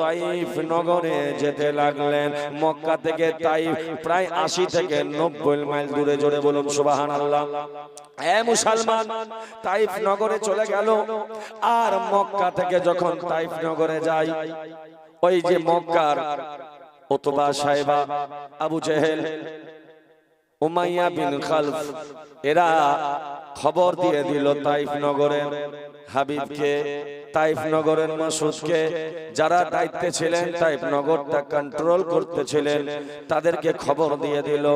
Taif নগরে যেতে লাগলেন। মক্কা থেকে তাইফ প্রায় আশি থেকে নব্বই মাইল দূরে, জোরে বলুন সুবাহান আল্লাহ মুসলমান, তাইফ নগরে চলে গেল। আর মক্কা থেকে যখন তাইফ নগরে যায় ওই যে মক্কার ওতবা সাহেবা, Abu Jahl, Umayya bin Khalaf, এরা খবর দিয়ে দিল তাইফ নগরের হাবিবকে। তাইফ নগরের মাসুদকে, যারা দায়িত্বে ছিলেন তাইফ নগরটা কন্ট্রোল করতেছিলেন, তাদেরকে খবর দিয়ে দিল।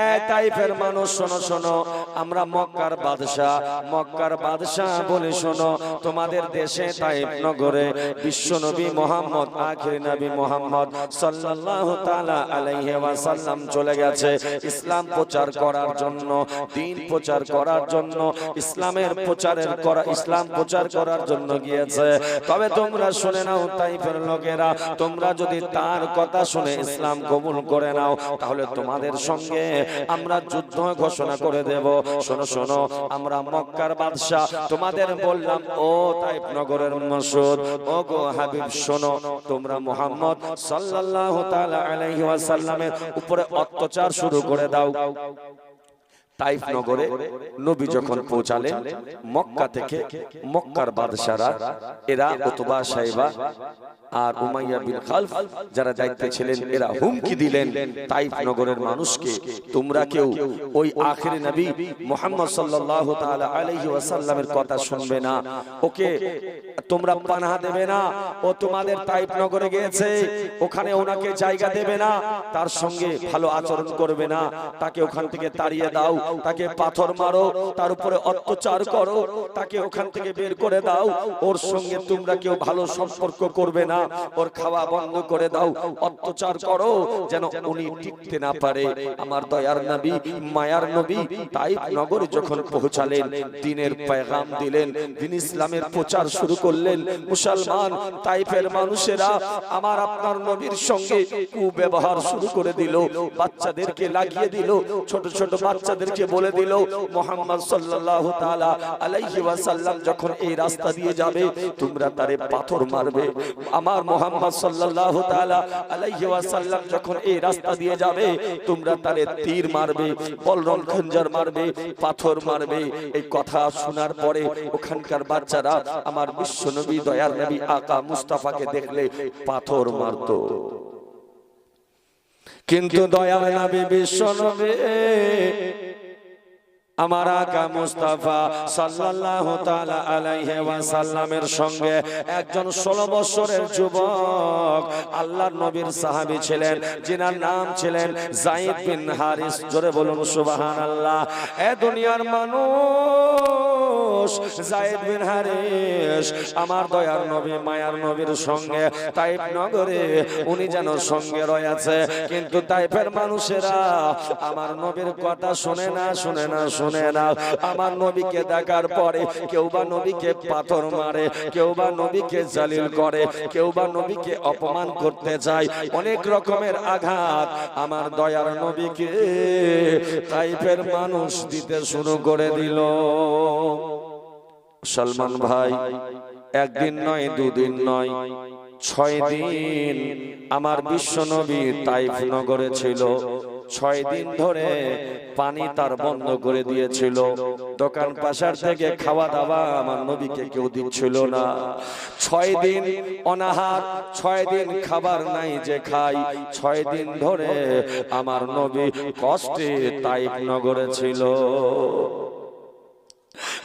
এ তাইফের মানুষ, শোনো শোনো, আমরা মক্কার বাদশাহ মক্কার বাদশাহ বলে শোনো, তোমাদের দেশে তাইফ নগরে বিশ্ব নবী মোহাম্মদ, আখির নবী মোহাম্মদ সাল্লাল্লাহু তাআলা আলাইহি ওয়াসাল্লাম চলে গেছে। ইসলাম প্রচার করার জন্য, দিন প্রচার করার জন্য, ইসলামের প্রচারের করা, ইসলাম প্রচার করার জন্য গিয়েছে, তবে তোমরা শুনে নাও তাইফের লোকেরা, তোমরা যদি তার কথা শুনে ইসলাম কবুল করে নাও, তাহলে তোমাদের সঙ্গে আমরা যুদ্ধ ঘোষণা করে দেব। শোনো শোনো, আমরা মক্কার বাদশাহ, তোমাদের বললাম, ও তাইফ নগরের মসুদ ও গো হাবিব, শোনো, তোমরা মোহাম্মদ সাল্লাল্লাহু তাআলা আলাইহি ওয়াসাল্লামের উপরে অত্যাচার শুরু করে দাও। তাইফ নগরে নবী যখন পৌঁছালেন, মক্কা থেকে মক্কার বাদশারা, এরা উতবা সাহেবা আর উমাইয়া বিন খালফ যারা দায়িত্বে ছিলেন, এরা হুমকি দিলেন, তাইফ নগরের মানুষকে, তোমরা কেউ ওই আখেরি নবী মোহাম্মদ তাআলা আলাইহি ওয়াসাল্লামের কথা শুনবে না। ওকে তোমরা পানাহা দেবে না। ও তোমাদের তাইফ নগরে গিয়েছে। ওখানে ওনাকে জায়গা দেবে না। তার সঙ্গে ভালো আচরণ করবে না। তাকে ওখান থেকে তাড়িয়ে দাও। তাকে পাথর মারো। তার উপরে অত্যাচার করো। তাকে ওখান থেকে বের করে দাও। ওর সঙ্গে তোমরা কেউ ভালো সম্পর্ক করবে না। ওর খাওয়া বন্ধ করে দাও। অত্যাচার করো যেন উনি টিকতে না পারে। আমার দয়ার নবী, মায়ার নবী তাইফ নগরে যখন পৌঁছালেন, দিনের পেগাম দিলেন। দিন ইসলামের প্রচার শুরু করলেন, মুসলমান তাইফের মানুষেরা আমার আপনার নবীর সঙ্গে কুব্যবহার শুরু করে দিল, বাচ্চাদেরকে লাগিয়ে দিল, ছোট ছোট বাচ্চাদেরকে বলে দিল, মোহাম্মদ সাল্লাল্লাহু তাআলা আলাইহি ওয়াসাল্লাম যখন এই রাস্তা দিয়ে যাবে, তোমরা তারে পাথর মারবে। আমার মোহাম্মদ সাল্লাল্লাহু তাআলা আলাইহি ওয়াসাল্লাম যখন এই রাস্তা দিয়ে যাবে, তোমরা তারে তীর মারবে বলরম খঞ্জর মারবে, পাথর মারবে। এই কথা শোনার পরে ওখানকার বাচ্চারা আমার বিশ্ব নবী দয়ার নবী, আকা মুস্তাফাকে দেখলে পাথর মারতো। কিন্তু দয়াল নবী বিশ্ব নবী আমার আকা মুস্তাফা সাল্লাল্লাহু তাআলা আলাইহি ওয়াসাল্লামের সঙ্গে একজন 16 বছরের যুবক, আল্লাহর নবীর সাহাবী ছিলেন যিনার নাম ছিলেন যায়েদ বিন হারিস। জোরে বলুন, সুবহানাল্লাহ। এ দুনিয়ার মানুষ যায়েদ বিন হারিস আমার দয়ার নবী, মায়ার নবীর সঙ্গে তাইফ নগরে উনি যেন সঙ্গে রয়েছে। কিন্তু তাইফের মানুষেরা আমার নবীর কথা শুনে না শুনে না শুনে না। আমার নবীকে দেখার পরে কেউ বা নবীকে পাথর মারে, কেউ বা নবীকে জালিল করে, কেউ বা নবীকে অপমান করতে চায়। অনেক রকমের আঘাত আমার দয়ার নবীকে তাইফের মানুষ দিতে শুরু করে দিল। সলমান ভাই, একদিন নয়, দুদিন নয়, ছয় দিন আমার বিশ্ব নবী তাইফ নগরে ছিল। ছয় দিন ধরে পানি তার বন্ধ করে দিয়েছিল। দোকান পাশার থেকে খাওয়া দাওয়া আমার নবীকে কেউ দিচ্ছিল না। ছয় দিন অনাহার, ছয় দিন খাবার নাই যে খাই, ছয় দিন ধরে আমার নবী কষ্টে তাইফ নগরে ছিল।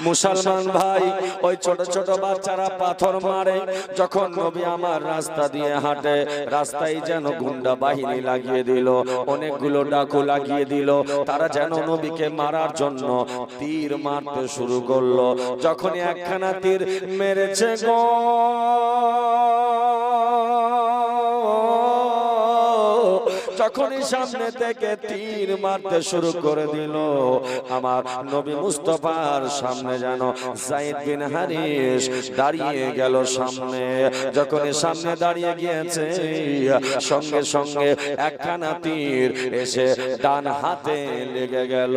মুসলমান ভাই ওই ছোট ছোট বাচ্চারা পাথর মারে যখন নবী আমার রাস্তা দিয়ে হাঁটে রাস্তায় যেন গুন্ডা বাহিনী লাগিয়ে দিল অনেকগুলো ডাকু লাগিয়ে দিল তারা যেন নবীকে মারার জন্য তীর মারতে শুরু করল যখনই একখানা তীর মেরেছে গো। যখনই সামনে থেকে তীর মারতে শুরু করে দিল, আমার নবী মুস্তফার সামনে যেন সাইদ বিন হারিস দাঁড়িয়ে গেল সামনে। যখনই সামনে দাঁড়িয়ে গিয়েছে, সঙ্গে সঙ্গে একখানা তীর এসে ডান হাতে লেগে গেল।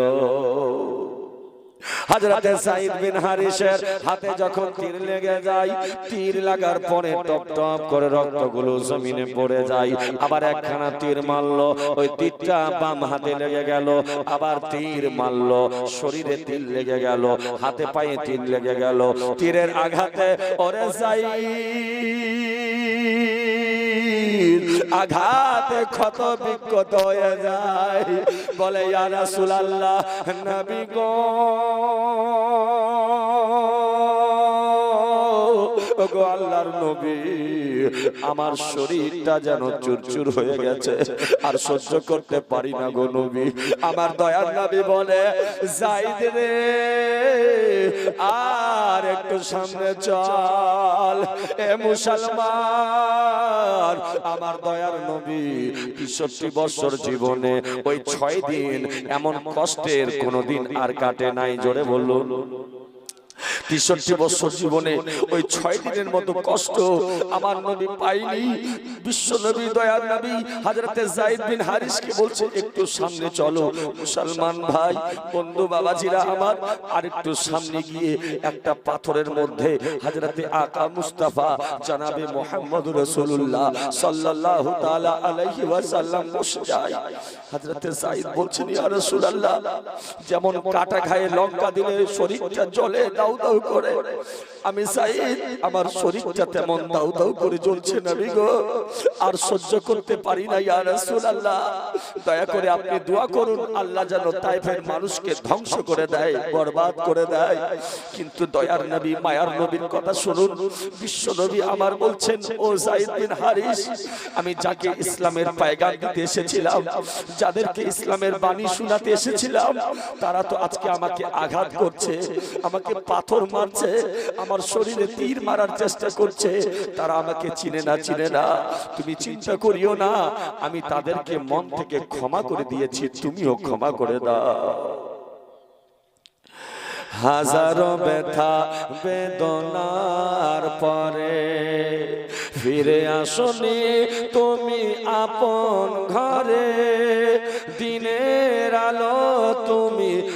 হযরতে সাইদ বিন হারিসের হাতে যখন তীর লেগে যায় তীর লাগার পরে টপ টপ করে রক্তগুলো জমিনে পড়ে যায়। আবার একখানা তীর মারলো ওই তীরটা বাম হাতে লেগে গেল আবার তীর মারলো শরীরে তীর লেগে গেল হাতে পায়ে তীর লেগে গেল। তীরের আঘাতে ওরে যাই আঘাতে ক্ষত বিক্ষত হয়ে যায়। বলে ইয়ারা সুলাল্লাহ নবী গো। ওগো আল্লাহর নবী, আমার শরীরটা যেন চুরচুর হয়ে গেছে, আর সহ্য করতে পারি না গো নবী। আমার দয়ার নবী বলে যাইদ রে, আর একটু সামনে চল। এ মুসলমান, আমার দয়ার নবী, তেষট্টি বছর জীবনে ওই ছয় দিন এমন কষ্টের কোনোদিন আর কাটে নাই। জোরে বলুন তেষট্টি বছর জীবনে ওই ছয় দিনের মতো কষ্ট আমার নবী পাইনি। বিশ্ব নবী, দয়ার নবী হাজরতে জাইদ বিন হারিসকে বলছে, একটু সামনে চলো মুসলমান ভাই, বন্ধু বাবাজিরা আমার, আর একটু সামনে গিয়ে একটা পাথরের মধ্যে হাজরতে আকা মুস্তাফা, জানাবে মোহাম্মদ রসুল্লাহ সাল্লাল্লাহু তাআলা আলাইহি ওয়াসাল্লাম বসে যায়। হাজরতে জাইদ বলছেন, ইয়া রাসূলুল্লাহ, যেমন কাটা খায়ে লঙ্কা দিলে শরীরটা জ্বলে দাউ দাউ করে। আমি সাইদ, আমার শরীরটা তেমন দাউ দাউ করে জ্বলছে নবী গো। আর সহ্য করতে পারি না, ইয়া রাসূলুল্লাহ। দয়া করে আপনি দোয়া করুন, আল্লাহ যেন তাইফের মানুষকে ধ্বংস করে দেয় করে দেয়। কিন্তু দয়ার নবী, মায়ার নবীর কথা শুনুন। বিশ্ব নবী আমার বলছেন, ও জাইদ বিন হারিস, আমি যাকে ইসলামের দিতে এসেছিলাম, যাদেরকে ইসলামের বাণী শোনাতে এসেছিলাম, তারা তো আজকে আমাকে আঘাত করছে। আমাকে পাথর মারছে। আমার শরীরে তীর মারার চেষ্টা করছে। তারা আমাকে চিনে না চিনে না। তুমি চিন্তা করিও না। আমি তাদেরকে মন থেকে ক্ষমা করে দিয়েছি। তুমিও ক্ষমা করে দাও। হাজারো ব্যথা, বেদনার পরে ফিরে আসনি তুমি আপন ঘরে। দিনের আলো তুমি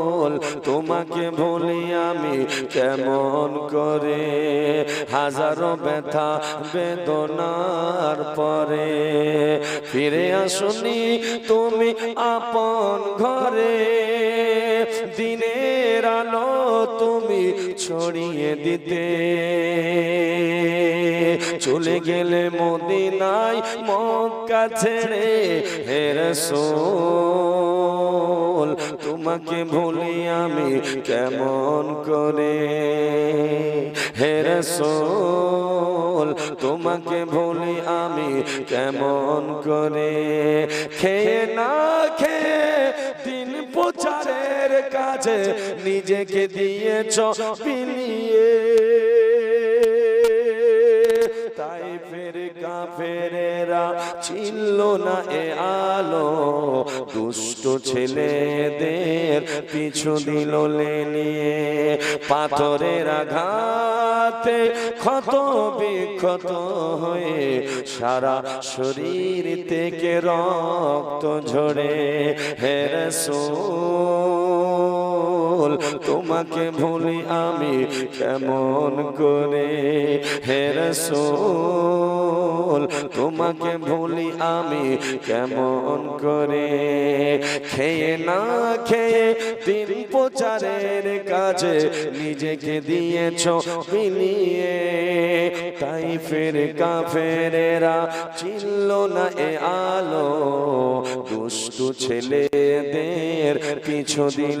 তোমাকে ভুলি আমি কেমন করে? হাজারো ব্যথা বেদনার পরে। ফিরে আসনি তুমি আপন ঘরে। দিনের আলো তুমি ছড়িয়ে দিতে। চলে গেলে মদিনায় মক্কা ছেড়ে হেরসোল তোমাকে ভুলি আমি কেমন করে? হেরসোল তোমাকে ভুলি আমি কেমন করে? খেয়ে না খেয়ে দিন প্রচারের কাজে নিজেকে দিয়েছ বিলিয়ে কাফেরেরা ছিল না এ আলো। দুষ্ট ছেলেদের পিছু দিল নিয়ে পাথরের আঘাতে ক্ষত বিক্ষত হয়ে সারা শরীর থেকে রক্ত ঝরে। হেরসোল তোমাকে ভুলি আমি কেমন করে? হেরসোল তোমাকে ভুলি আমি কেমন করে? খেয়ে না খেয়ে দিন প্রচারের কাজে নিজেকে দিয়েছ বিলিয়ে। তাই ফের কাফেরেরা চিনল না এ আলো। দুষ্টু ছেলেদের পিছু দিল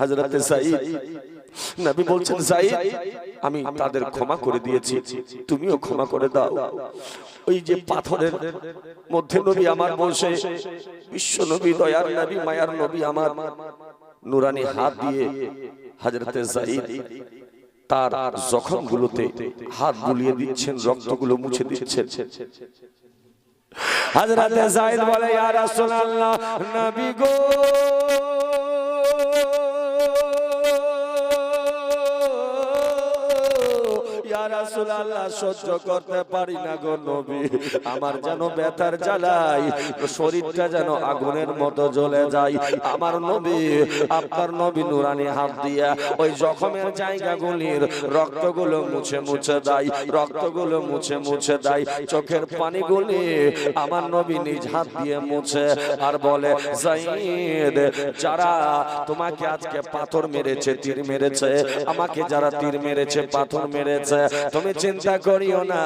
হযরতে সাইদ নবী বলছেন সাইদ আমি তাদের ক্ষমা করে দিয়েছি তুমিও ক্ষমা করে দাও। ওই যে পাথরের মধ্যে নবী আমার বসে বিশ্ব নবী দয়ার নবী মায়ার নবী আমার নুরানি হাত দিয়ে হযরতে সাইদ তার জখমগুলোতে হাত বুলিয়ে দিচ্ছেন রক্তগুলো মুছে দিচ্ছেন। হযরতে যায়েদ বলে ইয়া রাসূলুল্লাহ নবী গো! ইয়া রাসূলুল্লাহ সহ্য করতে পারি না গো নবী। আমার যেন জ্বালাই, শরীরটা যেন আগুনের মতো জ্বলে যায়। আমার নবী, আপনার নবী নুরানি হাত দিয়া ওই জখমের জায়গাগুলির রক্তগুলো মুছে মুছে দেয়, রক্তগুলো মুছে মুছে দেয়। চোখের পানিগুলি আমার নবী নিজ হাত দিয়ে মুছে আর বলে যারা তোমাকে আজকে পাথর মেরেছে, তীর মেরেছে, আমাকে যারা তীর মেরেছে, পাথর মেরেছে তুমি চিন্তা করিও না।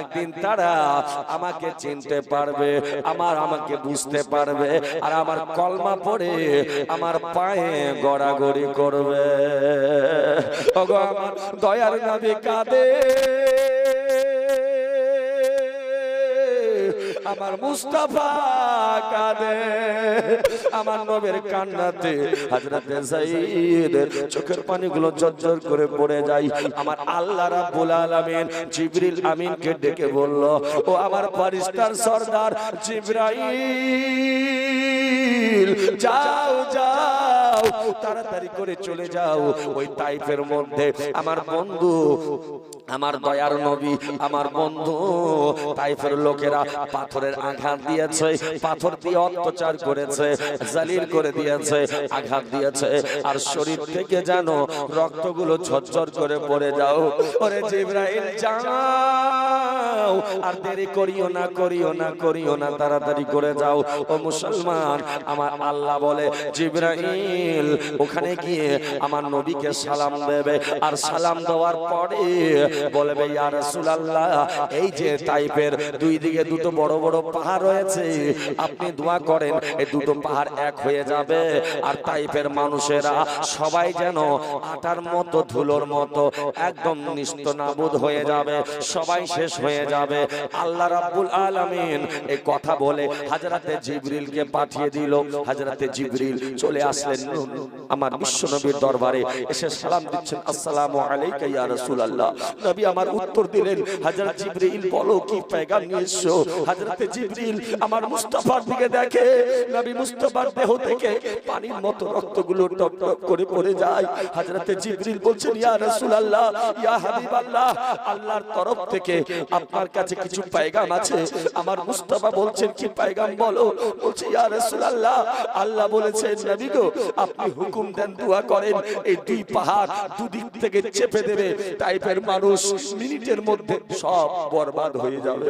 একদিন তারা আমাকে চিনতে পারবে আমার আমাকে বুঝতে পারবে আর আমার কলমা পড়ে আমার পায়ে গড়াগড়ি করবে। আমার দয়ার নবী কাঁদে। আমার মুস্তাফা কাঁদে আমার নবের কান্নাতে হযরতে সাইদের চোখের পানিগুলো জর্জর করে পড়ে যায়। আমার আল্লাহ রাব্বুল আলামিন জিবরিল আমিনকে ডেকে বলল, ও আমার ফারিস্তার সর্দার জিবরাইল, যাও যাও, তাড়াতাড়ি করে চলে যাও, ওই তাইফের মধ্যে। আমার বন্ধু, আমার দয়ার নবী, আমার বন্ধু, তাইফের লোকেরা পাথরের আঘাত দিয়েছে, পাথর দিয়ে অত্যাচার করেছে, জালিল করে দিয়েছে, আঘাত দিয়েছে। আর শরীর থেকে যেন রক্তগুলো ঝরঝর করে পড়ে যাও। ওরে জিব্রাইল, যাও। আর দেরি করিও না করিও না করিও না, তাড়াতাড়ি করে যাও। ও মুসলমান, আমার আল্লাহ বলে, জিব্রাইল, ওখানে গিয়ে আমার নবীকে সালাম দেবে। আর সালাম দেওয়ার পরে বলবে, ইয়া রাসূলুল্লাহ, এই যে তাইফের দুই দিকে দুটো বড় বড় পাহাড় রয়েছে, আপনি দোয়া করেন, এই দুটো পাহাড় এক হয়ে যাবে। আর তাইফের মানুষেরা সবাই যেন আটার মতো, ধুলোর মতো একদম নিস্ত নাবুদ হয়ে যাবে, সবাই শেষ হয়ে যাবে। আল্লাহ রাব্বুল আলামিন এই কথা বলে হাজরাতে জিবরিলকে পাঠিয়ে দিল। হাজরাতে জিবরিল চলে আসলেন আমার বিশ্ব নবীর দরবারে এসে সালাম দিচ্ছেন, আসসালামু আলাইকা ইয়া রাসূলুল্লাহ। নবী আমার উত্তর দিলেন হযরত জিবরিল, বলো কি পেগাম নিয়ে এসো হযরতে জিবরিল আমার মুস্তাফার দিকে দেখে, নবী মুস্তাফার দেহ থেকে পানির মতো রক্তগুলো টপ টপ করে পড়ে যায়। হযরতে জিবরিল বলছেন, ইয়া রাসূলুল্লাহ, ইয়া হাবিবাল্লাহ, আল্লাহর তরফ থেকে আপনার কাছে কিছু পেগাম আছে? আমার মুস্তাফা বলছেন, কি পেগাম বলো? বলছে, ইয়া রাসূলুল্লাহ, আল্লাহ বলেছেন, নবী গো, আপনি হুকুম দেন, দোয়া করেন এই দুই পাহাড় দুদিক থেকে চেপে দেবে টাইপের মানুষ মিনিটের মধ্যে সব বরবাদ হয়ে যাবে।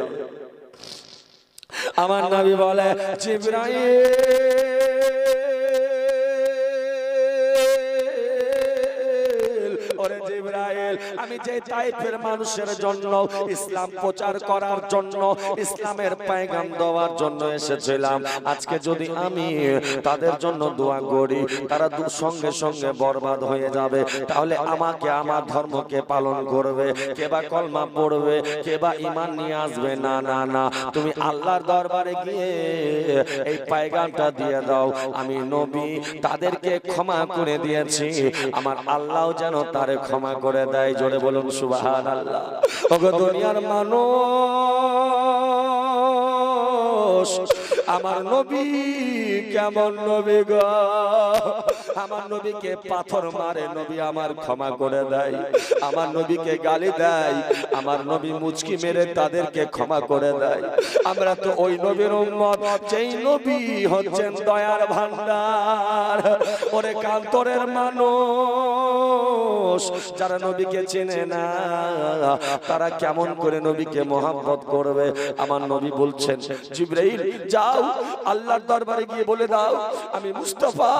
আমার নবী বলে জিব্রাইল জিব্রাইল আমি যে তাইফের মানুষের জন্য ইসলাম প্রচার করার জন্য ইসলামের পয়গাম দেওয়ার জন্য এসেছিলাম। আজকে যদি আমি তাদের জন্য দোয়া করি তারা দু সঙ্গে সঙ্গে বরবাদ হয়ে যাবে। তাহলে আমাকে আমার ধর্মকে পালন করবে। কে বা কলমা পড়বে কে বা ইমান নিয়ে আসবে না না না তুমি আল্লাহর দরবারে গিয়ে এই পায়গামটা দিয়ে দাও। আমি নবী তাদেরকে ক্ষমা করে দিয়েছি। আমার আল্লাহ যেন তারে ক্ষমা করে দেয় জোরে বলুন সুবাহান আল্লাহ ওগো দুনিয়ার মানুষ আমার নবী কেমন নবী গো? আমার নবীকে পাথর মারে নবী আমার ক্ষমা করে দেয়। আমার নবীকে গালি দেয়। আমার নবী মুচকি মেরে তাদেরকে ক্ষমা করে দেয়। আমরা তো ওই নবীর উম্মত যেই নবী হচ্ছেন দয়ার ভান্ডার ওরে কান্তরের মানুষ যারা নবীকে চেনে না তারা কেমন করে নবীকে মোহাম্মত করবে? আমার নবী বলছেন জিব্রাইল যাও আল্লাহর দরবারে গিয়ে বলে দাও আমি মুস্তফা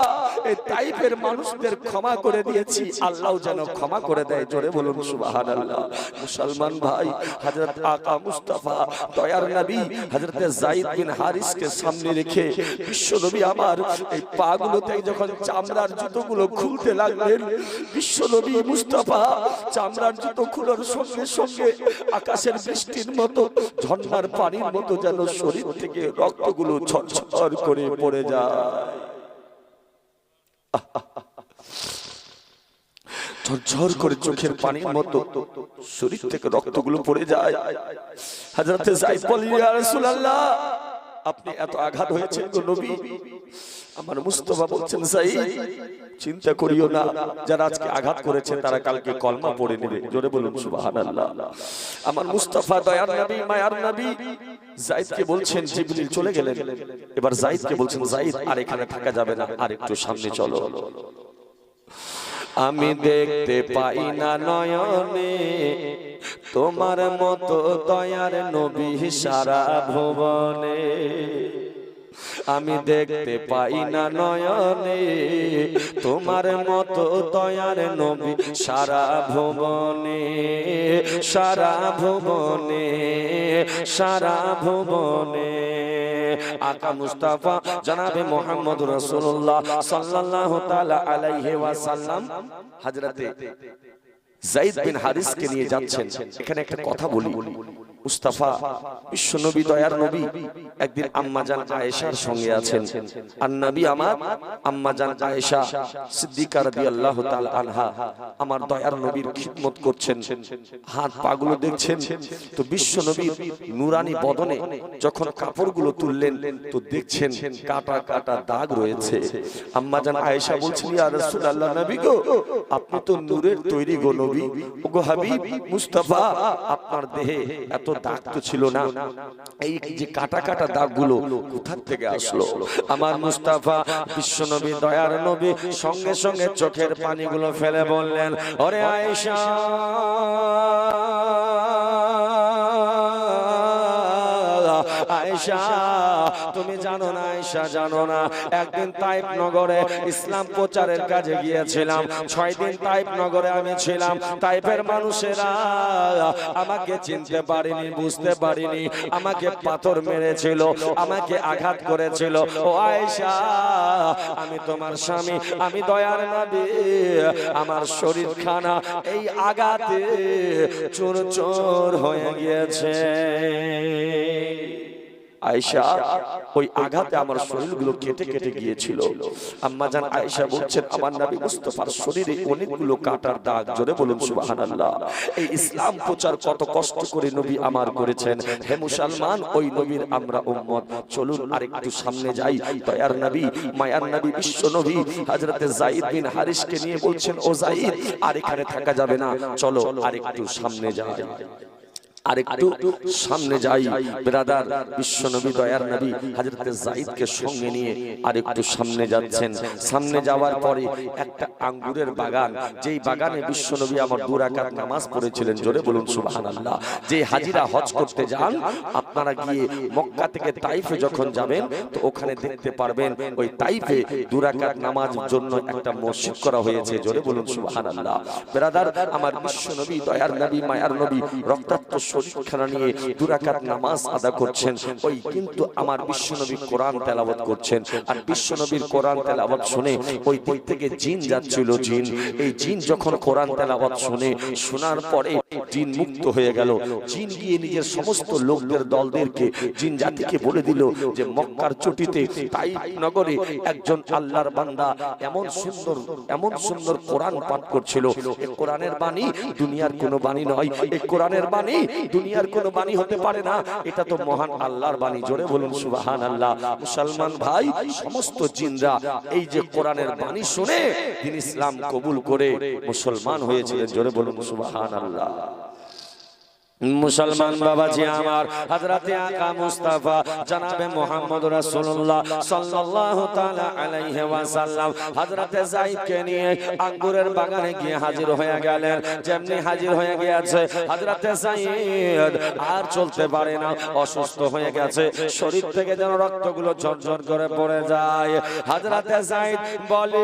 এই তাইফের মানুষদের ক্ষমা করে দিয়েছি। আল্লাহ যেন ক্ষমা করে দেয়। জোরে বলুন, সুবহানাল্লাহ। মুসলমান ভাই, হযরত আকা মুস্তাফা, দয়ার নবী, হযরত যায়েদ বিন হারিসকে সামনে রেখে বিশ্ব নবী আমার এই পাগুলোতে যখন চামড়ার জুতোগুলো খুলতে লাগলেন বিশ্ব নবী মুস্তাফা চামড়ার জুতো খুলার সঙ্গে সঙ্গে আকাশের বৃষ্টির মতো, ঝর্ণার পানির মতো যেন শরীর থেকে রক্তগুলো ঝরঝর করে পড়ে যায়। ঝরঝর করে চোখের পানির মতো শরীর থেকে রক্তগুলো পড়ে যায়। হাজার বলি ইয়া রাসূলুল্লাহ আপনি এত আঘাত হয়েছেন গো নবী। আমার মুস্তফা বলছেন যাই চিন্তা করিও না। যারা আজকে আঘাত করেছে, তারা কালকে কলমা পড়ে নেবে। জোরে বলুন, সুবহানাল্লাহ। আমার মুস্তাফা দয়ার নবী, মায়ার নবী জাইদকে বলছেন, জিবরিল চলে গেলেন। এবার জাইদকে বলছেন জাইদ আর এখানে থাকা যাবে না, আর একটু সামনে চলো। আমি দেখতে পাই না নয়নে। তোমার মতো দয়ার নবী সারা ভুবনে। আমি দেখতে পাই না নয়নে। তোমার মতো দয়ার নবী সারা ভুবনে। সারা ভুবনে। সারা ভুবনে। আকা মুস্তাফা জনাবে মোহাম্মদ রাসূলুল্লাহ সাল্লাল্লাহু তাআলা আলাইহি ওয়াসাল্লাম হযরতে যায়েদ বিন হারিসকে নিয়ে যাচ্ছেন। এখানে একটা কথা বলি। মুস্তাফা বিশ্ব নবী দয়ার নবী। একদিন আম্মাজান আয়েশার সঙ্গে আছেন। আর নবী আমার আম্মাজান আয়েশা সিদ্দিকা রাদিয়াল্লাহু তাআলা আনহা। আমার দয়ার নবীর খিদমত করছেন। হাত পাগুলো দেখছেন। তো বিশ্ব নবী নুরানি বদনে যখন কাপড়গুলো তুললেন, তো দেখছেন কাটা কাটা দাগ রয়েছে। আম্মাজান আয়েশা বলছেন, ইয়া রাসূলুল্লাহ নবী গো, আপনি তো নূরের তৈরি গো নবী। ওগো হাবিব মুস্তাফা, আপনার দেহে এত দাগ তো ছিল না। এই যে কাটা কাটা দাগগুলো কোথার থেকে আসলো? আমার মুস্তাফা বিশ্ব নবী দয়ার নবী সঙ্গে সঙ্গে চোখের পানিগুলো ফেলে বললেন, ওরে আয়েশা! আয়েশা, তুমি জানো না, আয়েশা জানো না। একদিন তাইপ নগরে ইসলাম প্রচারের কাজে গিয়েছিলাম। ছয় দিন তাইপ নগরে আমি ছিলাম। তাইপের মানুষেরা আমাকে চিনতে পারিনি, বুঝতে পারিনি। আমাকে পাথর মেরেছিল, আমাকে আঘাত করেছিল। ও আয়েশা, আমি তোমার স্বামী, আমি দয়ার নবী। আমার শরীর খানা এই আঘাতে চোর চোর হয়ে গিয়েছে। আয়েশা ওই আঘাতে আমার শরীরগুলো কেটে কেটে গিয়েছিল। আম্মা জান আয়েশা বলছেন আমার নবী মুস্তাফার শরীরে অনেকগুলো কাটার দাগ জোরে বলুন সুবহানাল্লাহ। এই ইসলাম প্রচার কত কষ্ট করে নবী আমার করেছেন। হে মুসলমান ওই নবীর আমরা উম্মত। চলুন আরেকটু সামনে যাই। দয়ার নবী মায়ার নবী বিশ্ব নবী হযরতে যায়েদ বিন হারিসকে নিয়ে বলছেন ও যায়েদ আর এখানে থাকা যাবে না। চলো আরেকটু সামনে যাই। আরেকটু সামনে যাই, ব্রাদার বিশ্ব নবী দয়ার নবী হযরতে যায়েদকে সঙ্গে নিয়ে আরেকটু সামনে যাচ্ছেন। সামনে যাওয়ার পরে একটা আঙ্গুরের বাগান, যেই বাগানে বিশ্ব নবী আমার দু রাকাত নামাজ পড়েছিলেন, জোরে বলুন সুবহানাল্লাহ। যে হাজিরা হজ করতে যান, আপনারা গিয়ে মক্কা থেকে তাইফে যখন যাবেন, তো ওখানে দেখতে পারবেন ওই তাইফে দু রাকাত নামাজের জন্য একটা মসজিদ করা হয়েছে, জোরে বলুন সুবহানাল্লাহ। ব্রাদার, আমার বিশ্ব নবী দয়ার নবী মায়ার নবী, রক্তাক্ত শরীরখানা নিয়ে দুরাকাত নামাজ আদা করছেন। ওই কিন্তু আমার বিশ্বনবী কোরআন তেলাওয়াত করছেন। আর বিশ্বনবীর কোরআন তেলাওয়াত শুনে ওই দিক থেকে জিন যাচ্ছিল জিন। এই জিন যখন কোরআন তেলাওয়াত শুনে, শোনার পরে জিন মুক্ত হয়ে গেল। জিন গিয়ে নিজের সমস্ত লোকদের, দলদেরকে, জিন জাতিকে বলে দিল যে মক্কার চটিতে তাই নগরে একজন আল্লাহর বান্দা এমন সুন্দর এমন সুন্দর কোরআন পাঠ করছিল। এই কোরআনের বাণী দুনিয়ার কোনো বাণী নয়। এই কোরআনের বাণী দুনিয়ার কোনো বাণী হতে পারে না। এটা তো মহান আল্লাহর বাণী। জোরে বলুন সুবাহান আল্লাহ মুসলমান ভাই, সমস্ত জিন্দা এই যে কোরআনের বাণী শুনে তিনি ইসলাম কবুল করে মুসলমান হয়েছিলেন। জোরে বলুন সুবাহান আল্লাহ মুসলমান বাবাজি আমার হযরতে আকা মুস্তাফা জনাবে মুহাম্মদ রাসূলুল্লাহ সাল্লাল্লাহু তাআলা আলাইহি ওয়াসাল্লাম। হযরতে যায়েদকে নিয়ে আঙ্গুরের বাগানে গিয়ে হাজির হয়ে গেলেন যেমনি হাজির হয়ে গিয়েছে। হযরতে যায়েদ আর চলতে পারে না অসুস্থ হয়ে গেছে। শরীর থেকে যেন রক্তগুলো ঝরঝর করে পড়ে যায়। হযরতে যায়েদ বলে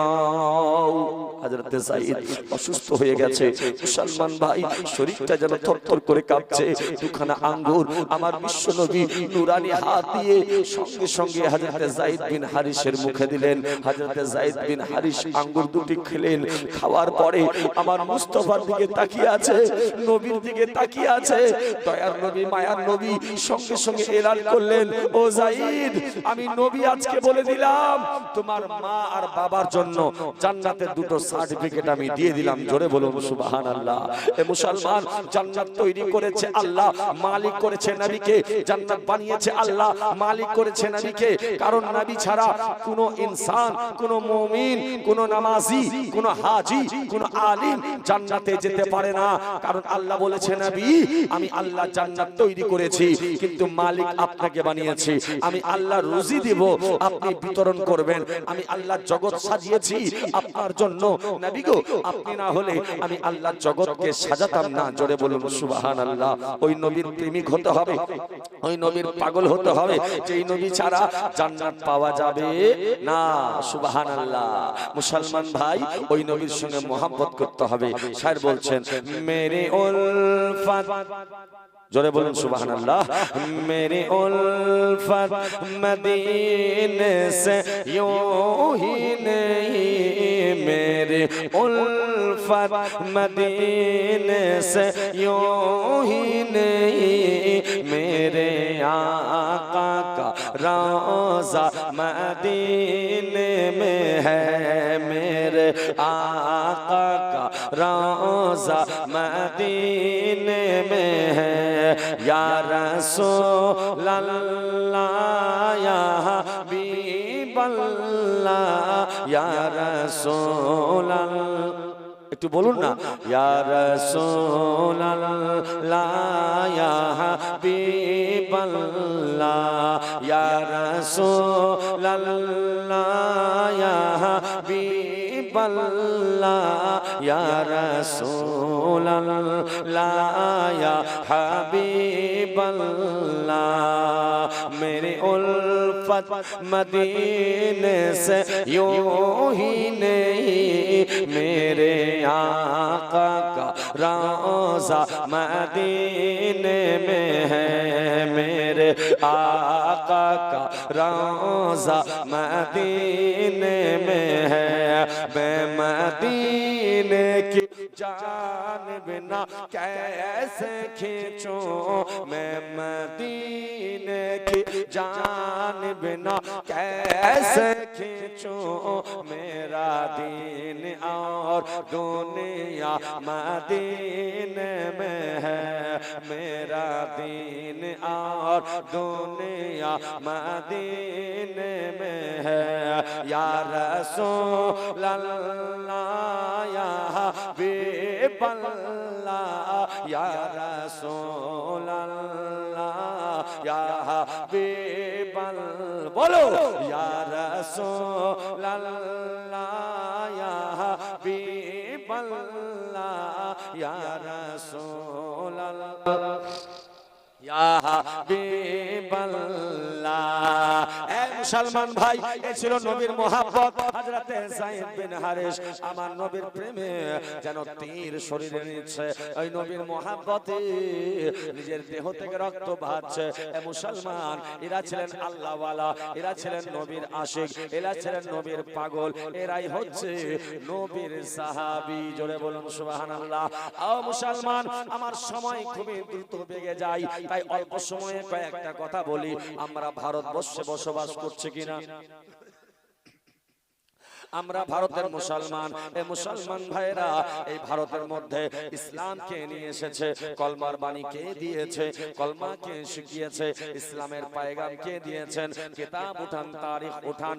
হযরতে সাইদ অসুস্থ হয়ে গেছে। মুসলমান ভাই, শরীরটা যেন থরথর করে কাঁপছে। দুখানা আঙ্গুর আমার বিশ্ব নবী নুরানি হাত দিয়ে সঙ্গে সঙ্গে হযরতে যায়েদ বিন হারিসের মুখে দিলেন। হযরতে যায়েদ বিন হারিস আঙ্গুর দুটি খেলেন। খাওয়ার পরে আমার মুস্তাফার দিকে তাকিয়ে আছে, নবীর দিকে তাকিয়ে আছে। দয়ার নবী, মায়ার নবী সঙ্গে সঙ্গে এলান করলেন, ও যায়েদ আমি নবী আজকে বলে দিলাম, তোমার মা আর বাবার জন্য জান্নাতের দুটো সার্টিফিকেট আমি দিয়ে দিলাম। জোরে বলুন, সুবহানাল্লাহ। এ মুসলমান, জান্নাত তৈরি করেছে আল্লাহ, মালিক করেছে নবীকে, জান্নাত বানিয়েছে আল্লাহ, মালিক করেছে নবীকে। কারণ নবী ছাড়া কোনো ইনসান, কোনো মুমিন, কোনো নামাজি, কোনো হাজি, কোনো আলিম জান্নাতে যেতে পারে না। কারণ আল্লাহ বলেছে, নবী, আমি আল্লাহ জান্নাত তৈরি করেছি, কিন্তু মালিক আপনাকে বানিয়েছি। আমি আল্লাহ রুজি দিব, আপনি বিতরণ করবেন। আমি আল্লাহ জগৎ সাজিয়েছি আপনার জন্য। নবী গো আপনি না হলে আমি আল্লাহ জগৎকে সাজাতাম না। জোরে বলুন সুবহানাল্লাহ। ওই নবীর প্রেমিক হতে হবে। ওই নবীর পাগল হতে হবে। যেই নবী ছাড়া জান্নাত পাওয়া যাবে না। সুবহানাল্লাহ। মুসলমান ভাই ওই নবীর সঙ্গে মোহাব্বত করতে হবে। স্যার বলছেন মেরে উলফাত জোরে বলুন সুবাহান আল্লাহ মেরি উলফত মদিনে সে ইউহি নেই মেরি উলফত মদিনে সে মেরে আকা रोजा मदीने में है मेरे आका का रोजा मदीने में है या रसूल अल्लाह या हबीब अल्लाह या रसूल अल्लाह একটু বলুন না। ইয়া রাসূলুল্লাহ ইয়া হাবিবাল্লাহ ইয়া রাসূলুল্লাহ रसूल लाया हबीब अल्लाह मेरे उल्फत मदीने से यूँ ही नहीं, मेरे आका का रोजा मदीने में है, मेरे आका का रोजा मदीने में है, मैं मदीने की जान बिना कैसे खींचूं? मैं मदीने की जान बिना कैसे खींचूं? मेरा दीन और दुनिया मदीने में है। मेरा दीन और दुनिया मदीने में है। या रसूल अल्लाह या हबीब আল্লাহ, ইয়া রাসূল আল্লাহ ইয়া হাবিব বলো, ইয়া রাসূল আল্লাহ ইয়া হাবিব আল্লাহ ইয়া রাসূল আল্লাহ মুসলমান ভাই এ ছিল নবীর মোহাব্বত। হযরতে সাইদ বিন আমার নবীর প্রেমে যেন তীর শরীরে নিচ্ছে ওই নবীর নিজের দেহ থেকে রক্ত এ মুসলমান, এরা ছিলেন আল্লাহওয়ালা, এরা ছিলেন নবীর আশিক, এরা ছিলেন নবীর পাগল। এরাই হচ্ছে নবীর সাহাবী। জোরে বলুন সুবহানাল্লাহ। মুসলমান, আমার সময় খুবই দ্রুত বেগে যায়। তাই অল্প সময়ে কয়েকটা কথা বলি, আমরা ভারতবর্ষে বসবাস করছি কিনা? আমরা ভারতের মুসলমান এই মুসলমান ভাইরা এই ভারতের মধ্যে ইসলাম কে নিয়ে এসেছে? কলমার বাণী কে দিয়েছে? কলমা কে শিখিয়েছে? ইসলামের পায়গাম কে দিয়েছেন? কিতাব উঠান, তারিখ উঠান